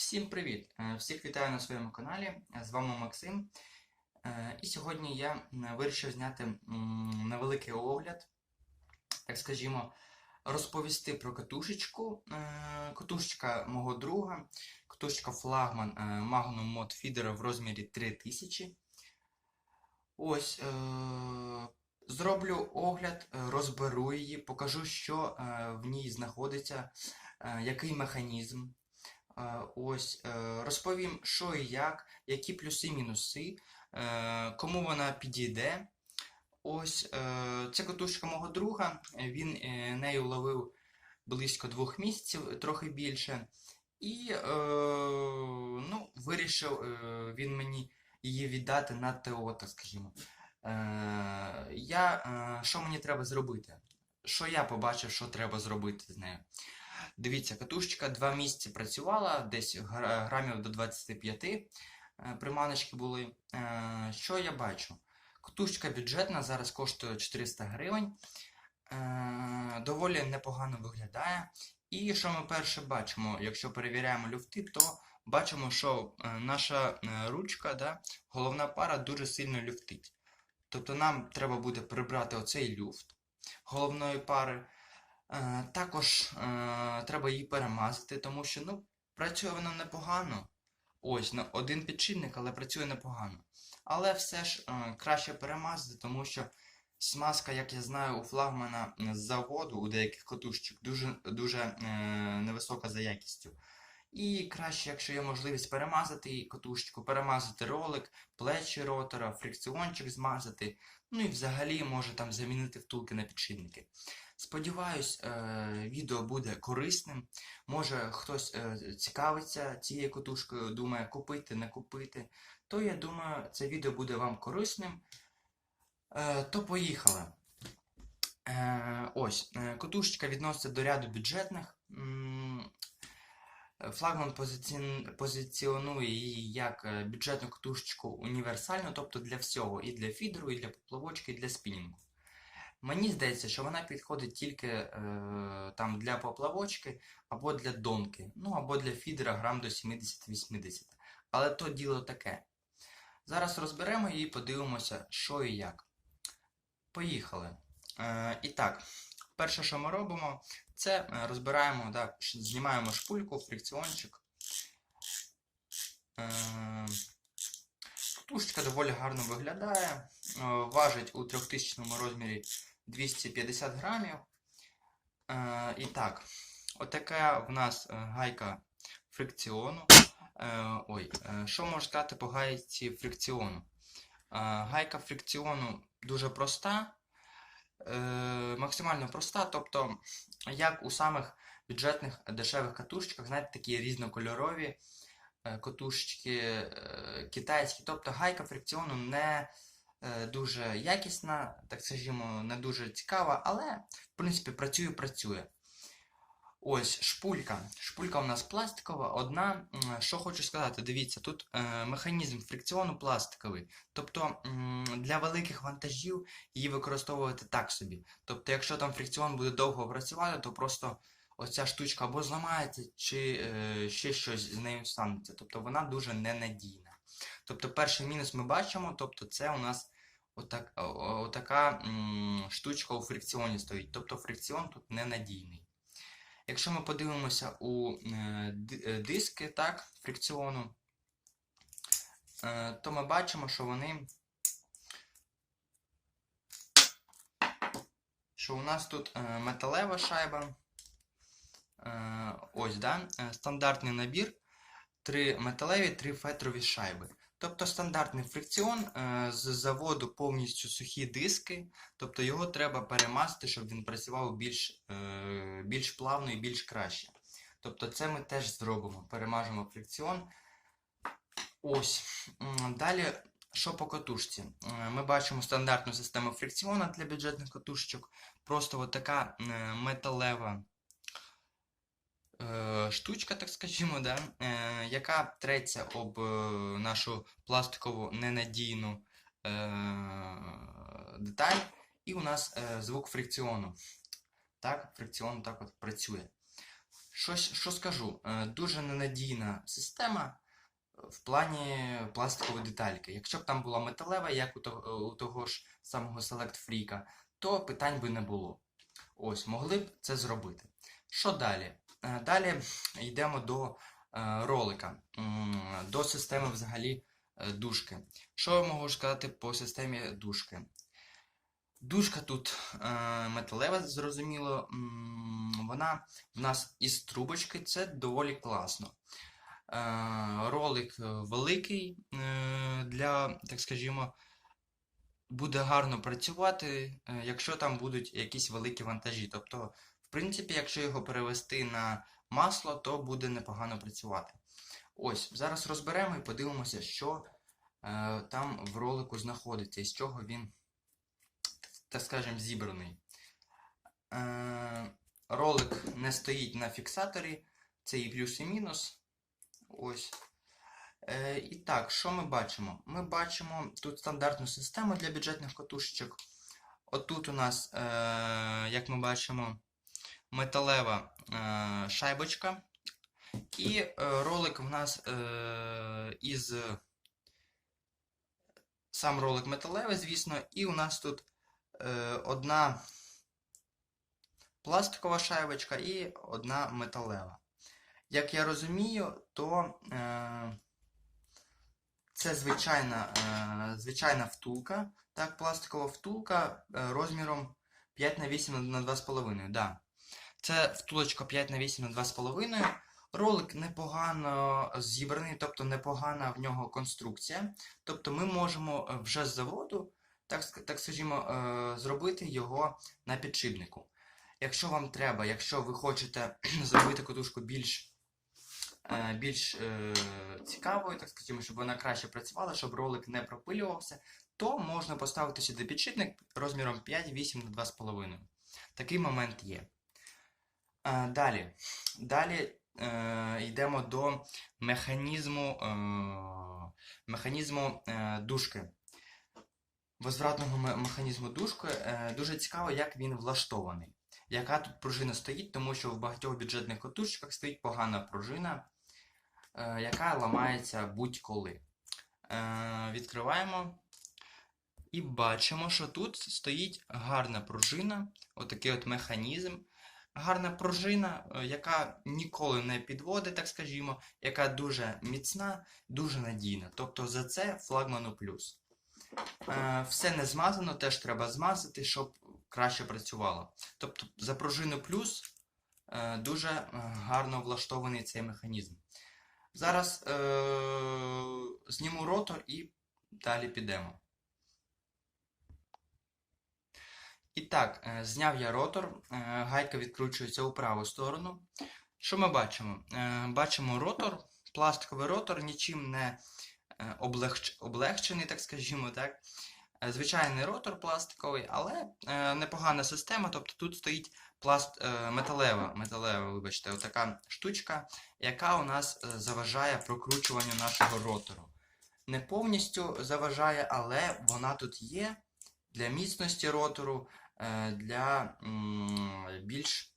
Всім привіт! Е, Всіх вітаю на своєму каналі. Е, З вами Максим. Е, І сьогодні я вирішив зняти невеликий огляд, так скажімо, розповісти про катушечку. Катушечка мого друга, катушечка флагман Magnum Mod Feeder в розмірі 3000. Ось. Зроблю огляд, розберу її, покажу, що в ній знаходиться, який механізм. Е, Ось е, розповім, що і як, які плюси і мінуси, е, кому вона підійде. Ось це катушка мого друга. Він нею ловив близько двох місяців, трохи більше. І ну, вирішив він мені її віддати на так скажімо. Я, що мені треба зробити? Що я побачив, що треба зробити з нею? Дивіться, катушечка два місяці працювала, десь грамів до 25 е, приманочки були. Е, Що я бачу? Катушечка бюджетна, зараз коштує 400 гривень. Е, Доволі непогано виглядає. І що ми перше бачимо, якщо перевіряємо люфти, то бачимо, що наша ручка, да, головна пара дуже сильно люфтить. Тобто нам треба буде прибрати оцей люфт головної пари. Е, Також е, треба її перемазати, тому що ну, працює вона непогано. Ось, ну, один підшипник, але працює непогано. Але все ж е, краще перемазати, тому що смазка, як я знаю, у флагмана з заводу, у деяких катушечок, дуже, дуже невисока за якістю. І краще, якщо є можливість перемазати її катушечку, перемазати ролик, плечі ротора, фрикціончик змазати, ну і взагалі може там замінити втулки на підшипники. Сподіваюсь, е, відео буде корисним. Може хтось е, цікавиться цією котушкою, думає купити, не купити. То я думаю, це відео буде вам корисним. Е, То поїхали. Ось, котушечка відноситься до ряду бюджетних. Флагман позиці- позиціонує її як бюджетну катушечку універсальну, тобто для всього, і для фідеру, і для поплавочки, і для спінінгу. Мені здається, що вона підходить тільки е, там для поплавочки або для донки, ну або для фідера грам до 70-80. Але то діло таке. Зараз розберемо її і подивимося, що і як. Поїхали. Е, і так, перше, що ми робимо, це е, розбираємо, да, знімаємо шпульку, фрикціончик. Е, Ктушечка доволі гарно виглядає. е, Важить у 3000 розмірі 250 грамів. Е, І так, отака в нас е, гайка фрикціону. Е, Ой, е, що можу сказати по гайці фрикціону? Е, Гайка фрикціону дуже проста, е, максимально проста, тобто, як у самих бюджетних дешевих катушечках, знаєте, такі різнокольорові е, катушечки е, китайські. Тобто гайка фрикціону не дуже якісна, так скажімо, не дуже цікава, але в принципі працює, працює. Ось шпулька. Шпулька у нас пластикова, одна. Що хочу сказати, дивіться, тут е, механізм фрикціону пластиковий. Тобто для великих вантажів її використовувати так собі. Тобто, якщо там фрикціон буде довго працювати, то просто оця штучка або зламається, чи е, ще щось з нею станеться. Тобто вона дуже ненадійна. Тобто, перший мінус ми бачимо, тобто це у нас отак, отака штучка у фрикціоні стоїть. Тобто фрикціон тут ненадійний. Якщо ми подивимося у е, е, диски так, фрикціону, е, то ми бачимо, що вони. Що у нас тут металева шайба. Ось, да, стандартний набір. Три металеві, три фетрові шайби. Тобто стандартний фрикціон е, з заводу повністю сухі диски. Тобто його треба перемазати, щоб він працював більш, е, більш плавно і більш краще. Тобто це ми теж зробимо. Перемажемо фрикціон. Ось. Далі, що по катушці? Е, Ми бачимо стандартну систему фрикціона для бюджетних катушечок. Просто така металева штучка, так скажімо, да, е, яка треться об е, нашу пластикову ненадійну е, деталь, і у нас е, звук фрикціону. Так, фрикціон так от працює. Щось, що скажу, е, дуже ненадійна система в плані пластикової детальки. Якщо б там була металева, як у того, у того ж самого Select Freak, то питань би не було. Ось, могли б це зробити. Що далі? Е, Далі йдемо до е, ролика, до системи взагалі е, дужки. Що я можу сказати по системі дужки? Дужка тут металева, зрозуміло, вона в нас із трубочки, це доволі класно. Ролик великий для, так скажімо, буде гарно працювати, якщо там будуть якісь великі вантажі. Тобто, принципі, якщо його перевести на масло, то буде непогано працювати. Ось, зараз розберемо і подивимося, що е, там в ролику знаходиться і з чого він, так скажемо, зібраний. Е, ролик не стоїть на фіксаторі, це і плюс, і мінус. Ось. Е, і так, що ми бачимо? Ми бачимо тут стандартну систему для бюджетних катушечок. Отут у нас, е, як ми бачимо, металева е, шайбочка. І е, ролик в нас е, із. Сам ролик металевий, звісно, і у нас тут одна пластикова шайбочка і одна металева. Як я розумію, то це звичайна, звичайна втулка, так, пластикова втулка розміром 5 на 8 на 2,5. Да. Це втулочка 5 на 8 на 2,5. Ролик непогано зібраний, тобто непогана в нього конструкція. Тобто ми можемо е, вже з заводу, так, так скажімо, е, зробити його на підшипнику. Якщо вам треба, якщо ви хочете зробити катушку більш, е, більш цікавою, так скажімо, щоб вона краще працювала, щоб ролик не пропилювався, то можна поставити сюди підшипник розміром 5-8 на 2,5. Такий момент є. Е, Далі. Далі е, йдемо до механізму, е, механізму дужки. Возвратного механізму дужки дуже цікаво, як він влаштований. Яка тут пружина стоїть, тому що в багатьох бюджетних котушках стоїть погана пружина, яка ламається будь-коли. Відкриваємо і бачимо, що тут стоїть гарна пружина, отакий от механізм. Гарна пружина, е, яка ніколи не підводить, так скажімо, яка дуже міцна, дуже надійна. Тобто за це флагману плюс. Е, Все не змазано, теж треба змазати, щоб краще працювало. Тобто за пружину плюс е, дуже гарно влаштований цей механізм. Зараз зніму ротор і далі підемо. І так, е, зняв я ротор, е, гайка відкручується у праву сторону. Що ми бачимо? Е, Бачимо ротор, пластиковий ротор, нічим не облегч- облегчений, так скажімо, так. Звичайний ротор пластиковий, але непогана система. Тобто тут стоїть пласт, металева, металева, вибачте, отака штучка, яка у нас заважає прокручуванню нашого ротору. Не повністю заважає, але вона тут є для міцності ротору, для більш,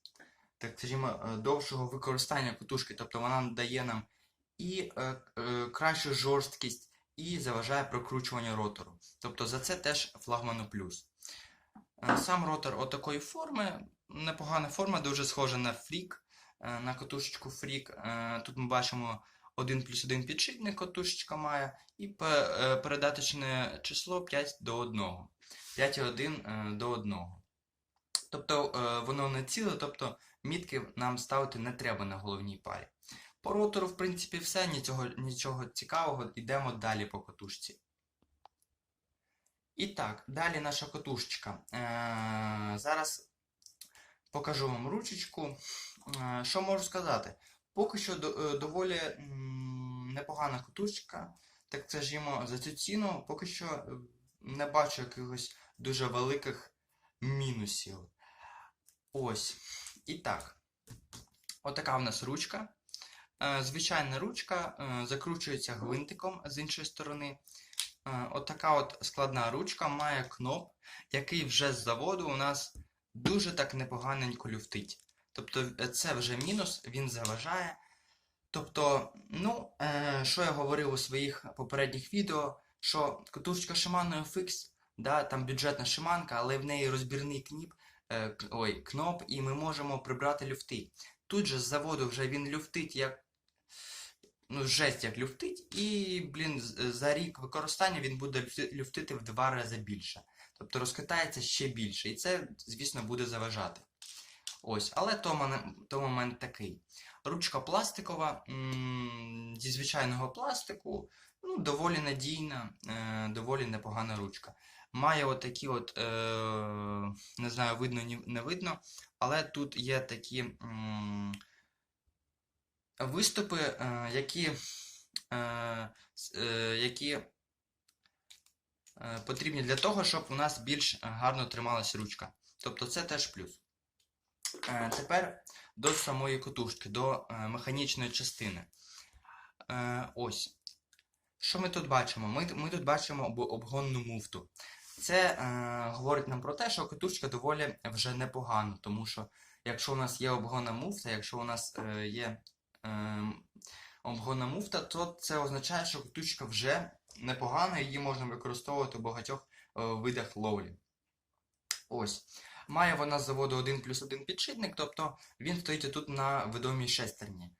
так скажімо, е, довшого використання катушки. Тобто вона дає нам і е, е, кращу жорсткість, і заважає прокручуванню ротору. Тобто за це теж флагману плюс. Е, Сам ротор отакої форми, непогана форма, дуже схожа на фрік, е, на катушечку фрік. Е, Тут ми бачимо 1 плюс 1 підшипник катушечка має, і е, передаточне число 5 до 1. 5,1 е, до 1. Тобто е, воно не ціле, тобто мітки нам ставити не треба на головній парі. По ротору, в принципі, все, нічого, нічого цікавого, йдемо далі по катушці. І так, далі наша катушечка. Е, зараз покажу вам ручечку. Що можу сказати? Поки що до- доволі непогана катушечка, так скажімо, за цю ціну поки що не бачу якихось дуже великих мінусів. Ось. І так. Отака в нас ручка. Е, Звичайна ручка е, закручується гвинтиком з іншої сторони. Е, Отака от складна ручка має кноп, який вже з заводу у нас дуже так непоганенько люфтить. Тобто це вже мінус, він заважає. Тобто, ну, що я говорив у своїх попередніх відео, що катушечка Shimano FX, да, там бюджетна шиманка, але в неї розбірний кніп, е, ой, кноп, і ми можемо прибрати люфти. Тут же з заводу вже він люфтить як. Ну, жесть як люфтить, і, блін, за рік використання він буде люфтити в два рази більше. Тобто розкатається ще більше. І це, звісно, буде заважати. Ось, але то, то момент такий. Ручка пластикова, зі звичайного пластику, ну, доволі надійна, е, доволі непогана ручка. Має отакі от, е, не знаю, видно, не видно, але тут є такі виступи, е, які, е, е, які потрібні для того, щоб у нас більш гарно трималась ручка. Тобто це теж плюс. Тепер до самої котушки, до механічної частини. Ось. Що ми тут бачимо? Ми, ми тут бачимо об- обгонну муфту. Це е, говорить нам про те, що катушка доволі вже непогана, тому що якщо у нас є обгонна муфта, якщо у нас е, є е, обгонна муфта, то це означає, що катушка вже непогана, її можна використовувати у багатьох е, видах ловлі. Ось. Має вона з заводу 1 плюс 1 підшипник, тобто він стоїть тут на відомій шестерні.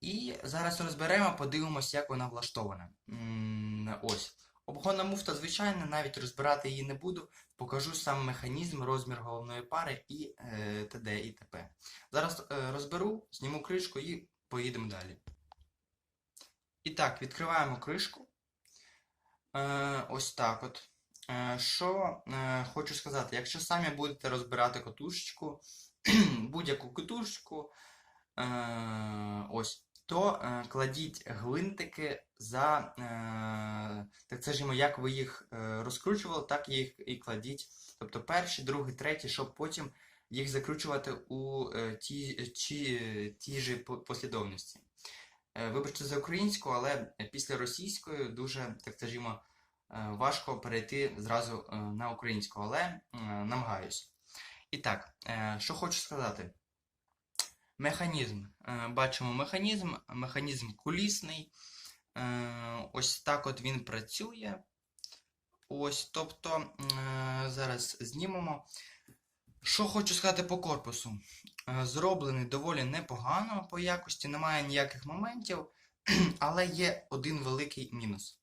І зараз розберемо, подивимося, як вона влаштована. М, Ось. Обгонна муфта звичайна, навіть розбирати її не буду. Покажу сам механізм, розмір головної пари і е, т.д. і т.п. Зараз е, розберу, зніму кришку і поїдемо далі. І так, відкриваємо кришку. Е, ось так от. Е, Що е, хочу сказати, якщо самі будете розбирати котушечку, будь-яку котушечку, е, ось, то е, кладіть гвинтики за, е, так скажімо, як ви їх е, розкручували, так їх і кладіть. Тобто перший, другий, третій, щоб потім їх закручувати у ті, ті, ті ж послідовності. Вибачте за українську, але після російської дуже, так скажімо, важко перейти зразу на українську, але намагаюсь. І так, що хочу сказати. Механізм. Е, Бачимо механізм, механізм кулісний. Е, Ось так от він працює. Ось, тобто, е, зараз знімемо. Що хочу сказати по корпусу. Зроблений доволі непогано по якості, немає ніяких моментів, але є один великий мінус.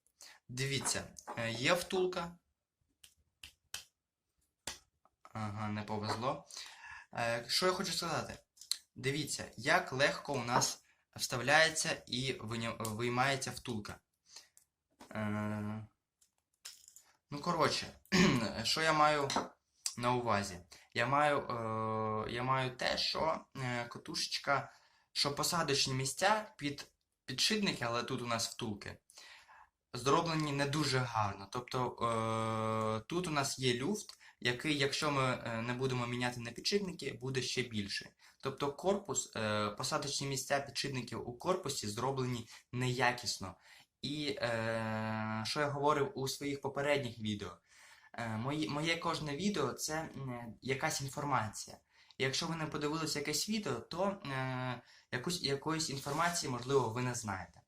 Дивіться, є втулка. Ага, не повезло. Що я хочу сказати? Дивіться, як легко у нас вставляється і виймається втулка. Е, Ну, коротше, що я маю на увазі? Я маю, е, я маю те, що е, що посадочні місця під підшипники, але тут у нас втулки, зроблені не дуже гарно. Тобто е, тут у нас є люфт, який, якщо ми не будемо міняти на підшипники, буде ще більший. Тобто корпус, е, посадочні місця підшипників у корпусі зроблені неякісно. І е, що я говорив у своїх попередніх відео, е, мої, моє кожне відео це якась інформація. Якщо ви не подивилися якесь відео, то якусь, якоїсь інформації, можливо, ви не знаєте.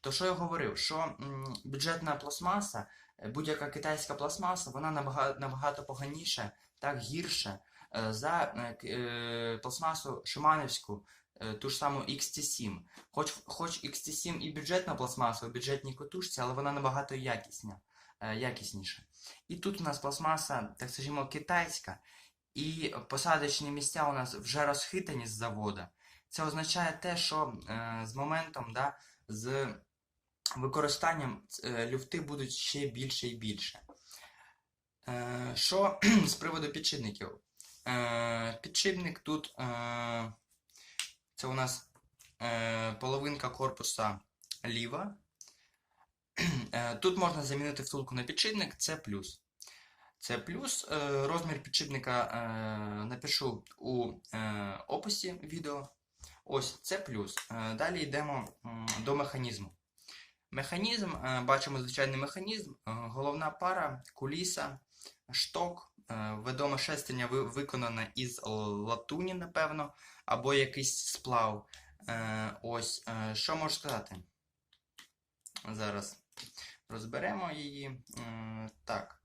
То що я говорив, що бюджетна пластмаса, будь-яка китайська пластмаса, вона набагато, набагато поганіша, так гірше за е, е, пластмасу шиманівську, е, ту ж саму XT7. Хоч, хоч XT7 і бюджетна пластмаса у бюджетній котушці, але вона набагато якісня, е, якісніша. І тут у нас пластмаса, так скажімо, китайська, і посадочні місця у нас вже розхитані з завода. Це означає те, що е, з моментом, да, з використанням е, люфти будуть ще більше і більше. Е, що з приводу підшипників? Е, підшипник тут е, це у нас е, половинка корпуса ліва. Тут можна замінити втулку на підшипник, це плюс. Це плюс. Розмір підшипника напишу у описі відео. Ось це плюс. Далі йдемо до механізму. Механізм, бачимо звичайний механізм, головна пара, куліса, шток, Е, Ведоме шестерня ви- із латуні, напевно, або якийсь сплав. Е, Ось, е, що можу сказати? Зараз розберемо її. Так,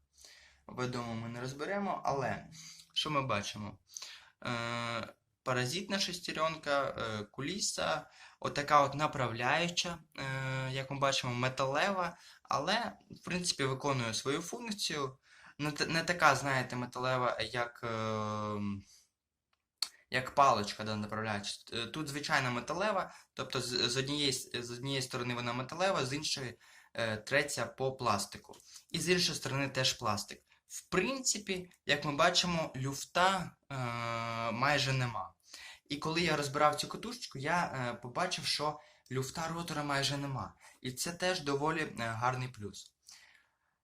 ведомо ми не розберемо, але що ми бачимо? Паразитна шестеренка, куліса, отака от направляюча, як ми бачимо, металева, але, в принципі, виконує свою функцію. Не, не така, знаєте, металева, як, е, як паличка да, направляюча. Е, Тут звичайна металева, тобто з, з, однієї, з однієї сторони вона металева, з іншої е, треться по пластику. І з іншої сторони теж пластик. В принципі, як ми бачимо, люфта е, майже нема. І коли я розбирав цю катушечку, я е, побачив, що люфта ротора майже нема. І це теж доволі е, гарний плюс.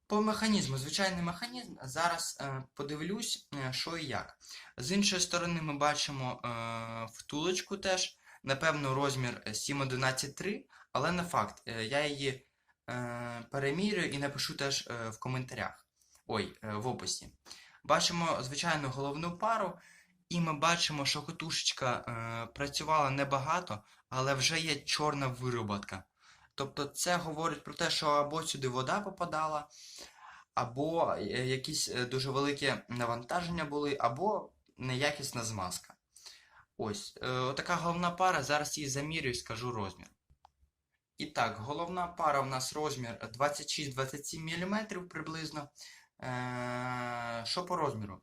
По механізму, звичайний механізм. Зараз е, подивлюсь, е, що і як. З іншої сторони, ми бачимо е, втулочку теж, напевно, розмір 7.11.3, але не факт. Е, я її е, перемірюю і напишу теж е, в коментарях. Ой, е, в описі. Бачимо звичайну головну пару, і ми бачимо, що катушечка е, працювала небагато, але вже є чорна вироботка. Тобто це говорить про те, що або сюди вода попадала, або е, якісь е, дуже великі навантаження були, або неякісна змазка. Ось, е, отака головна пара, зараз її замірюю і скажу розмір. І так, головна пара в нас розмір 26-27 мм приблизно. Що по розміру?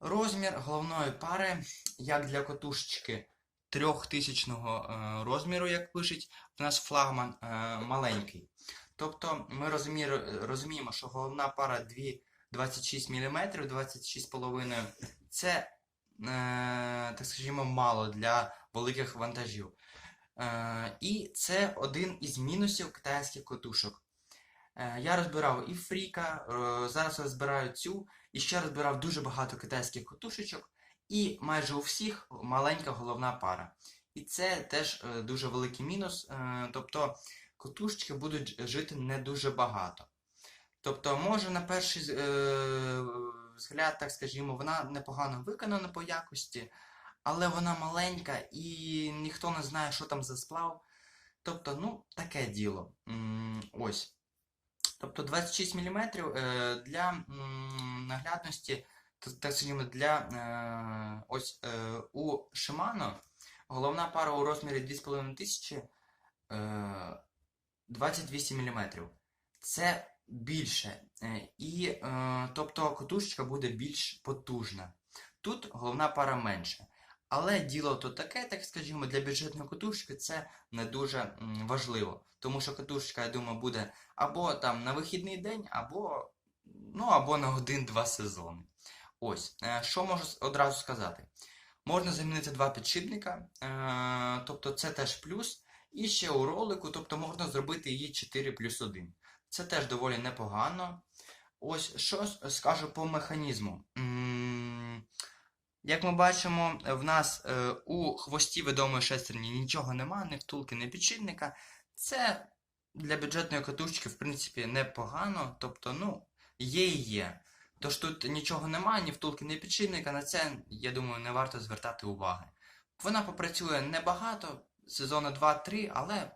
Розмір головної пари, як для котушечки 3000 е, розміру, як пишуть, в нас флагман е, маленький. Тобто ми розуміємо, розуміємо, що головна пара 2, 26 мм, 26,5 це, е, так скажімо, мало для великих вантажів. Е, і це один із мінусів китайських котушок. Е, я розбирав і фріка, е, зараз розбираю цю, і ще розбирав дуже багато китайських котушечок, і майже у всіх маленька головна пара. І це теж е, дуже великий мінус. е, Тобто котушечки будуть жити не дуже багато. Тобто, може, на перший е, взгляд, так скажімо, вона непогано виконана по якості, але вона маленька і ніхто не знає, що там за сплав. Тобто, ну, таке діло. Ось. Тобто 26 мм для наглядності, так скажімо, для е, ось е, у Shimano головна пара у розмірі 2500 е, 28 мм. Це більше. Е, І тобто котушечка буде більш потужна. Тут головна пара менша. Але діло то таке, так скажімо, для бюджетної котушки це не дуже важливо. Тому що катушечка, я думаю, буде або там на вихідний день, або, ну, або на один-два сезони. Ось, е, що можу одразу сказати? Можна замінити два підшипника, е, тобто це теж плюс. І ще у ролику, тобто можна зробити її 4 плюс 1. Це теж доволі непогано. Ось що скажу по механізму. Як ми бачимо, в нас е, у хвості відомої шестерні нічого нема, ні втулки, ні підшипника. Це для бюджетної катушки, в принципі, непогано. Тобто, ну, є і є. Тож тут нічого немає, ні втулки, ні підшипника. На це, я думаю, не варто звертати уваги. Вона попрацює небагато, сезони 2-3, але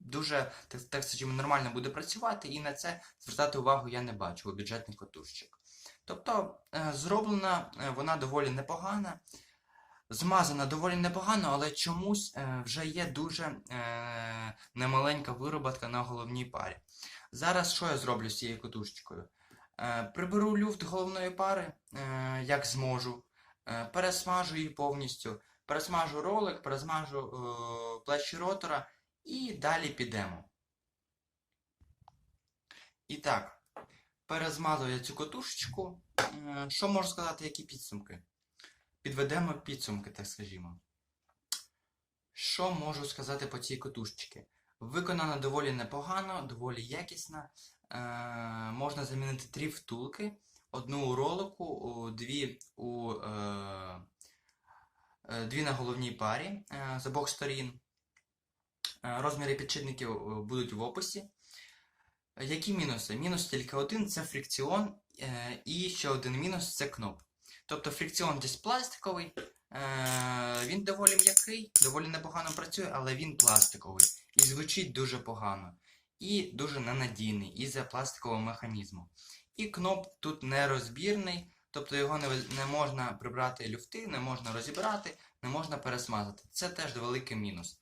дуже, так, так скажімо, нормально буде працювати, і на це звертати увагу я не бачу у бюджетних катушечок. Тобто, е, зроблена е, вона доволі непогана. Змазана доволі непогано, але чомусь е, вже є дуже немаленька вироботка на головній парі. Зараз що я зроблю з цією катушечкою? Е, приберу люфт головної пари, е, як зможу, е, пересмажу її повністю, пересмажу ролик, пересмажу плечі ротора і далі підемо. І так, перезмазую я цю катушечку. Е, що можу сказати, які підсумки? Підведемо підсумки, так скажімо. Що можу сказати по цій катушечці? Виконана доволі непогано, доволі якісна. Е, можна замінити три втулки. Одну у ролику, дві, у, е, е, дві на головній парі з обох сторін. Розміри підшипників будуть в описі. Які мінуси? Мінус тільки один це фрикціон, і ще один мінус це кноп. Тобто фрикціон десь пластиковий, він доволі м'який, доволі непогано працює, але він пластиковий і звучить дуже погано. І дуже ненадійний із-за пластикового механізму. І кноп тут нерозбірний, тобто його не, не можна прибрати люфти, не можна розібрати, не можна пересмазати. Це теж великий мінус.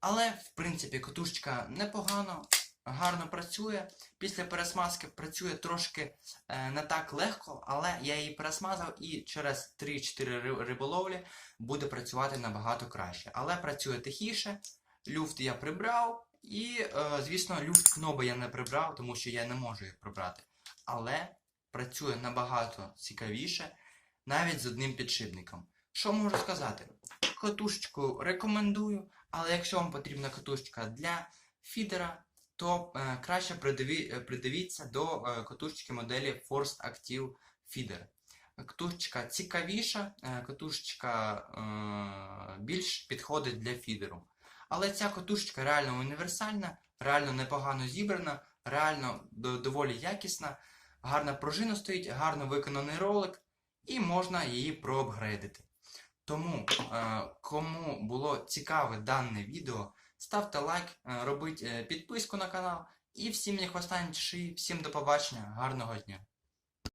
Але, в принципі, катушечка непогано, гарно працює. Після пересмазки працює трошки е, не так легко, але я її пересмазав і через 3-4 риболовлі буде працювати набагато краще. Але працює тихіше, люфт я прибрав, і, е, звісно, люфт кноби я не прибрав, тому що я не можу їх прибрати. Але працює набагато цікавіше, навіть з одним підшипником. Що можу сказати? Катушечку рекомендую, але якщо вам потрібна катушечка для фідера, то е, краще придиві, е, придивіться до е, катушечки моделі Forced Active Feeder. Катушечка цікавіша, е, катушечка е, більш підходить для фідеру. Але ця катушечка реально універсальна, реально непогано зібрана, реально доволі якісна, гарна пружина стоїть, гарно виконаний ролик, і можна її проапгрейдити. Тому, е, кому було цікаве дане відео, ставте лайк, е, робіть е, підписку на канал. І всім як останній, всім до побачення, гарного дня!